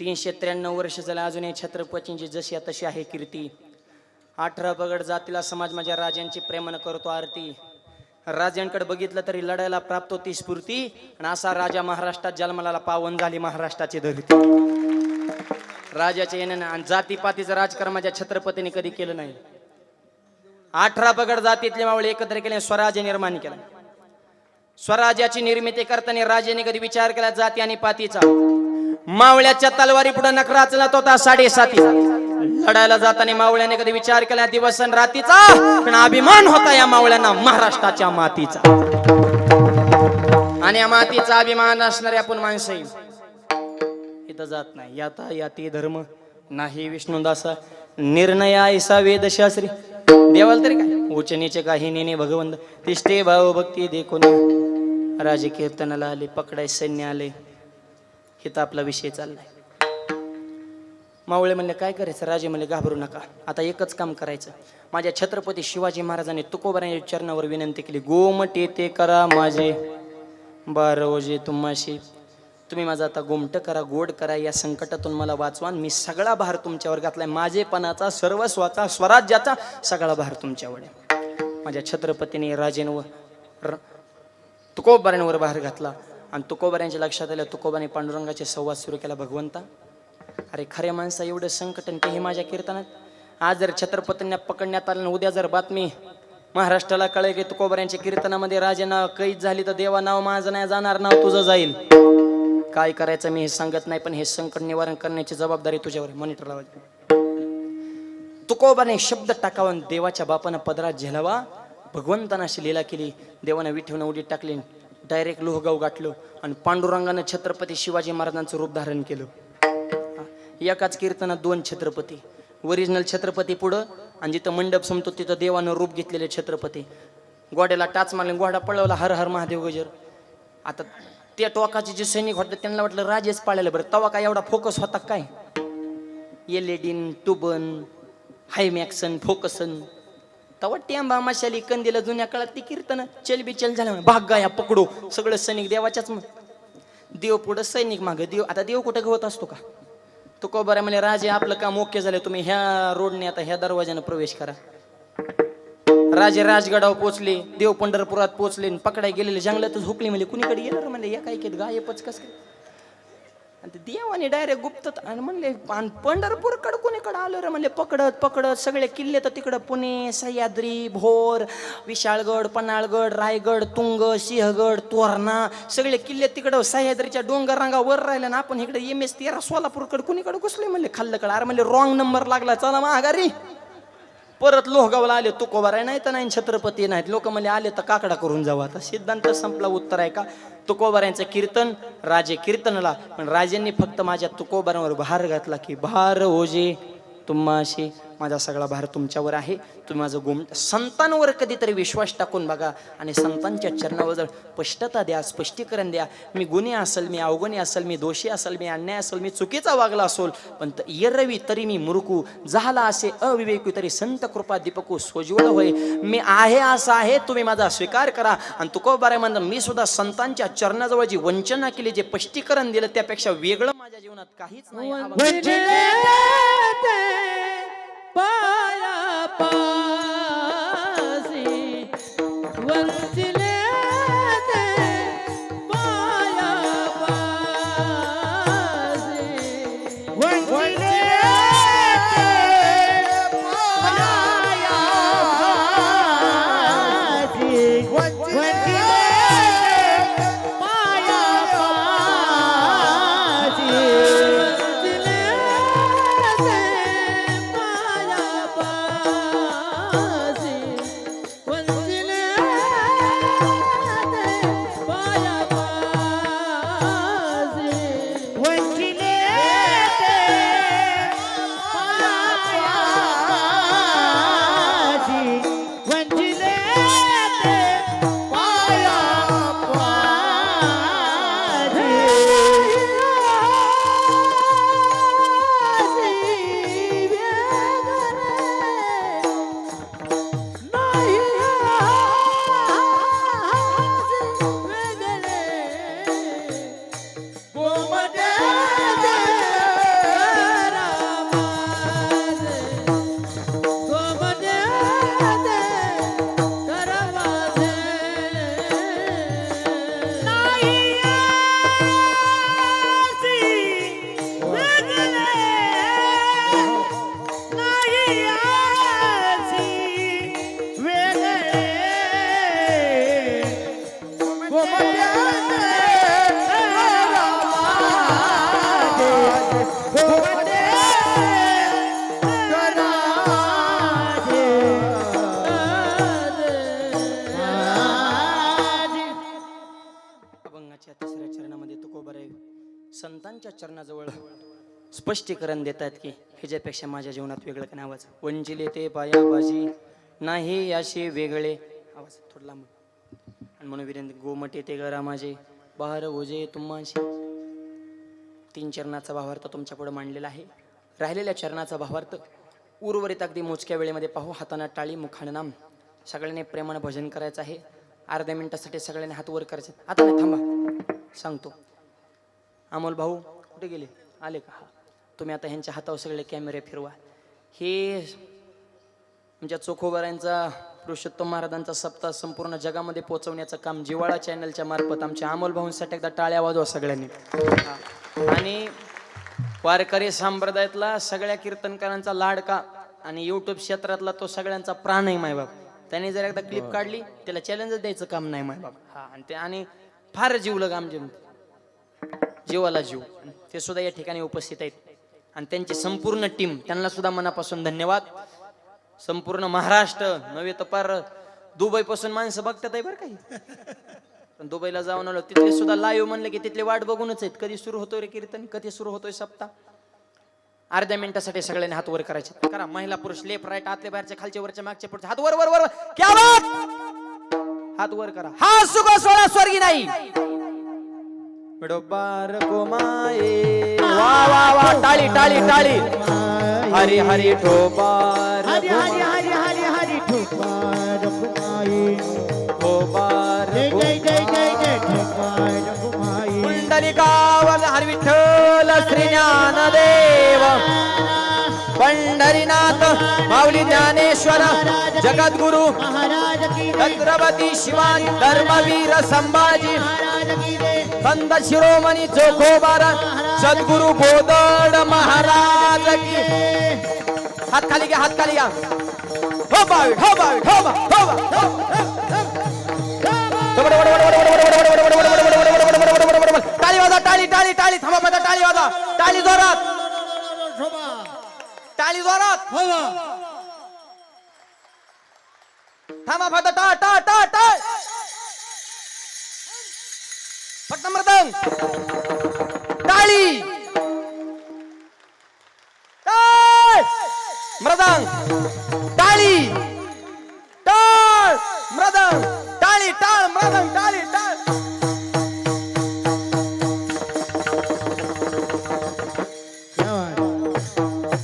तीनशे त्र्याण्णव वर्ष झालं अजूनही छत्रपतींची जशी तशी आहे कीर्ती. अठरा पगड जातीला समाज माझ्या राजांची प्रेमानं करतो आरती. राजांकडे बघितलं तरी लढायला प्राप्त होती स्फूर्ती आणि असा राजा महाराष्ट्रात जन्माला पावन झाली महाराष्ट्राची धरती राजाच्या येण्यानं आणि जातीपातीचं राजकारण माझ्या छत्रपतीने कधी केलं नाही. अठरा पगड जातीतले मावळे एकत्र केले स्वराज्य निर्माण केला. स्वराज्याची निर्मिती करताना राजाने कधी विचार केला जाती आणि पातीचा. मावळ्याच्या तलवारी पुढे नखरा चलत होता साडेसाती. लढायला जाताना मावळ्याने कधी विचार केला दिवस आणि रातीचा? पण अभिमान होता या मावळ्यांना महाराष्ट्राच्या मातीचा. आणि या मातीचा अभिमान असणारे आपण माणसं इथं जात नाही. याता याती धर्म नाही विष्णुदासा. निर्णय ऐसा वेदशास्त्री. देवाल तरी काय? उचनीचे काही नेने भगवंत. तिष्ठे भाव भक्ती देखून. राजकीर्तनाला आले पकडाय सैन्य आले. इथं आपला विषय चाललाय. मावळे म्हणले काय करायचं? राजे म्हणले घाबरू नका. आता एकच काम करायचं. माझ्या छत्रपती शिवाजी महाराजांनी तुकोबारांच्या चरणावर विनंती केली गोमट येते करा माझे बारोजे तुम्हाशी. तुम्ही माझा आता गोमट करा गोड करा या संकटातून मला वाचवान मी सगळा भार तुमच्यावर घातलाय. माझेपणाचा सर्वस्वाचा स्वराज्याचा सगळा भार तुमच्यावर आहे. माझ्या छत्रपतीने राजेंवर र- भार घातला. आणि तुकोबऱ्यांच्या लक्षात आलं तुकोबाने पांडुरंगाचे संवाद सुरू केला भगवंता. अरे खरे माणसा एवढं संकट आणि तेही माझ्या कीर्तनात. आज जर छत्रपतींना पकडण्यात आलं उद्या जर बातमी महाराष्ट्राला कळे की तुकोबऱ्यांच्या कीर्तनामध्ये राजे नाव कैद झाली तर देवा नाव माझं नाही जाणार नाव तुझं जाईल. काय करायचं मी हे सांगत नाही पण हे संकट निवारण करण्याची जबाबदारी तुझ्यावर मॉनिटर लावायची तुकोबाने शब्द टाकावा देवाच्या बापानं पदरात झेलावा. भगवंतानं अशी लीला केली. देवानं विठवणं उडीत टाकली. डायरेक्ट लोहगाव गाठलं आणि पांडुरंगानं छत्रपती शिवाजी महाराजांचं रूप धारण केलं. एकाच कीर्तनात दोन छत्रपती. ओरिजिनल छत्रपती पुढं आणि जिथं मंडप संपतो तिथं देवानं रूप घेतलेले छत्रपती. गोड्याला टाच मारले गोडा पळवला हर हर महादेव गजर. आता त्या टोकाचे जे सैनिक होते त्यांना वाटलं राजेच पाळायला बरं. तवा काय एवढा फोकस होता काय? एलेडिन टुबन हायमॅक्सन फोकसन तवा टेंबा माशाली कंदीला जुन्या काळात ती कीर्तन चल बिचल झालं भाग गाया पकडू. सगळं सैनिक देवाच्याच मग देव पुढं सैनिक माग. देव आता देव कुठं गवत असतो का? तो को बरं म्हणजे राजे आपलं काम ओके झालं. तुम्ही ह्या रोडने आता ह्या दरवाज्याने प्रवेश करा. राजे राजगडावर पोचले. देव पंढरपुरात पोचले. आणि पकडाय गेलेले. जंगलातच हुकले म्हणजे कुणीकडे येणार म्हणले या काय केत गायपच कस काय? आणि ते देवाने डायरेक्ट गुप्त आणि म्हणले आणि पंढरपूरकडं कुणीकडं आलो रे? म्हणले पकडत पकडत सगळे किल्ले तर तिकडं पुणे सह्याद्री भोर विशाळगड पन्हाळगड रायगड तुंग सिंहगड तोरणा सगळे किल्ले तिकडं सह्याद्रीच्या डोंगर रांगावर वर ना आपण इकडे एम एस तेरा सोलापूरकडं कुणीकडं घुसले म्हणले खाल्लकडं. अरे म्हणले रॉंग नंबर लागला चला माघारी. परत लोहगावला आले तुकोबार आहे नाही तर नाही छत्रपती नाहीत. लोक म्हणले आले तर काकडा करून जाऊ. आता सिद्धांत संपला उत्तर आहे का? तुकोबाऱ्यांचं कीर्तन राजे कीर्तनला. पण राजांनी फक्त माझ्या तुकोबारांवर भार घातला की भार हो ओजे तुम्हाशी माझा सगळा भार तुमच्यावर आहे. तुम्ही माझं गोम संतांवर कधीतरी विश्वास टाकून बघा आणि संतांच्या चरणावर स्पष्टता द्या स्पष्टीकरण द्या. मी गुन्हे असेल मी अवगुणी असेल मी दोषी असेल मी अन्याय असेल मी चुकीचा वागला असेल पण त- येरवी तरी मी मुरकू झाला असे अविवेकू तरी संत कृपा दीपकू सोज्वळ होय. मी आहे असं आहे तुम्ही माझा स्वीकार करा. आणि तुकोबारे म्हणलं मी सुद्धा संतांच्या चरणाजवळ जी वंचना केली जे स्पष्टीकरण दिलं त्यापेक्षा वेगळं माझ्या जीवनात काहीच नाही आवा- ते संतांच्या चरणाजवळ स्पष्टीकरण देतात की ह्याच्यापेक्षा माझ्या जीवनात वेगळं का आवाज? वंजिले ते पायाबाजी नाही असे वेगळे. आवाज थोडला आणि म्हणून वीरेंद्र गोमटे ते गरा माझे बहार ओझे तुम्हाशी. तीन चरणाचा भावार्थ तुमच्यापुढे मांडलेला आहे. राहिलेल्या चरणाचा भावार्थ उर्वरित अगदी मोजक्या वेळेमध्ये पाहू हाताना टाळी मुखानं नाम. सगळ्यांनी प्रेमानं भजन करायचं आहे. अर्ध्या मिनिटासाठी सगळ्यांनी हात वर करायचे आता थांबा. सांगतो. अमोल भाऊ कुठे गेले? आले का? हा. तुम्ही आता ह्यांच्या हातावर सगळे कॅमेरे फिरवा. हे आमच्या चोखोबारांचा पुरुषोत्तम महाराजांचा सप्ताह संपूर्ण जगामध्ये पोहोचवण्याचं काम जिवाळा चॅनलच्या मार्फत आमच्या अमोल भाऊंसाठी एकदा टाळ्या वाजवा सगळ्यांनी. आणि वारकरी संप्रदायातला सगळ्या कीर्तनकारांचा लाडका आणि युट्यूब क्षेत्रातला तो सगळ्यांचा प्राण आहे मायबाप त्याने जर एकदा क्लिप काढली त्याला चॅलेंजच द्यायचं काम नाही मायबाप हा आणि ते आणि फार जीवलग आमचे जीवाला जीव. ते सुद्धा या ठिकाणी उपस्थित आहेत. आणि त्यांची संपूर्ण टीम त्यांना सुद्धा मनापासून धन्यवाद. संपूर्ण महाराष्ट्र नव्हे तर पार दुबई पासून माणसं बघतात आहे बरं काही. पण दुबईला जाऊन आलो तिथले सुद्धा लाईव्ह म्हणलं की तिथले वाट बघूनच आहेत. कधी सुरू होतोय रे कीर्तन? कधी सुरू होतोय सप्ताह? अर्ध्या मिनिटासाठी सगळ्यांनी हात वर करायचे. करा महिला पुरुष लेफ्ट राईट आतले बाहेरचे खालचे वरचे मागचे पुढचे. हात वर वर वर क्या हात वर करा. हा सुख सोळा स्वर्गी नाही. वा वा वा टाळी टाळी टाळी. हरी हरी ठोबार हरी हरी हरी हरी ठोबार जय जय जय जय हरी विठ्ठल श्री ज्ञानदेव. पंढरीनाथ माऊली ज्ञानेश्वर जगद्गुरु छत्रपती शिवाजी धर्मवीर संभाजी. संत शिरोमणी चोखोबार सद्गुरु बोदड महाराज की हात खाली घ्या हात खाली घ्या हो बावी हो बावी हो बा हो बा हो टाळी वाजा टाळी टाळी टाळी थांबा माझा टाळी वाजा टाळी जोरात टाळी जोरात थांबा फक्त टा टा टा टा फक्त मृदंग. टाळी. मृदंग.